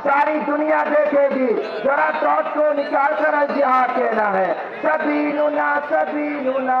सारी दुनिया देखेगी। जरा तौत को निकाल कर जिहा कहना है। सभी नुना सभी नुना।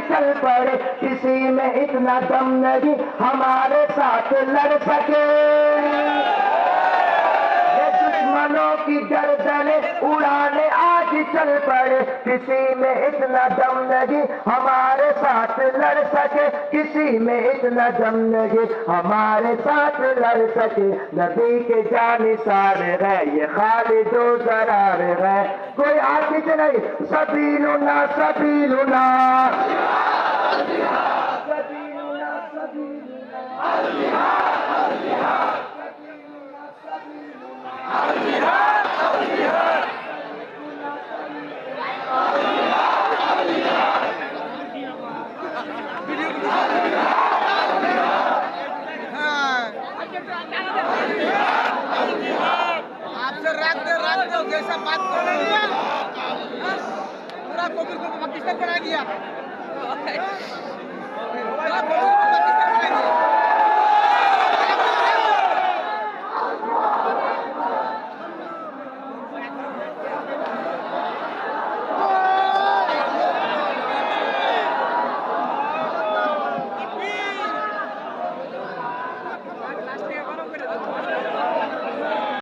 आज चल पड़े किसी में इतना दम नहीं, हमारे साथ लड़ सके। दुश्मनों की गर्दने उड़ाने आज चल पड़े किसी में इतना दम नहीं, हमारे साथ लड़ सके। किसी में इतना दम नहीं, हमारे साथ लड़ सके। नबी के जाने सारे है, ये खालिदो जरार है। कोई से नहीं सबीलुना सबीलुना सबीलुना आपसे रख दे रख दो जैसा बात कर लिया पूरा कॉपी को पाकिस्तान करा दिया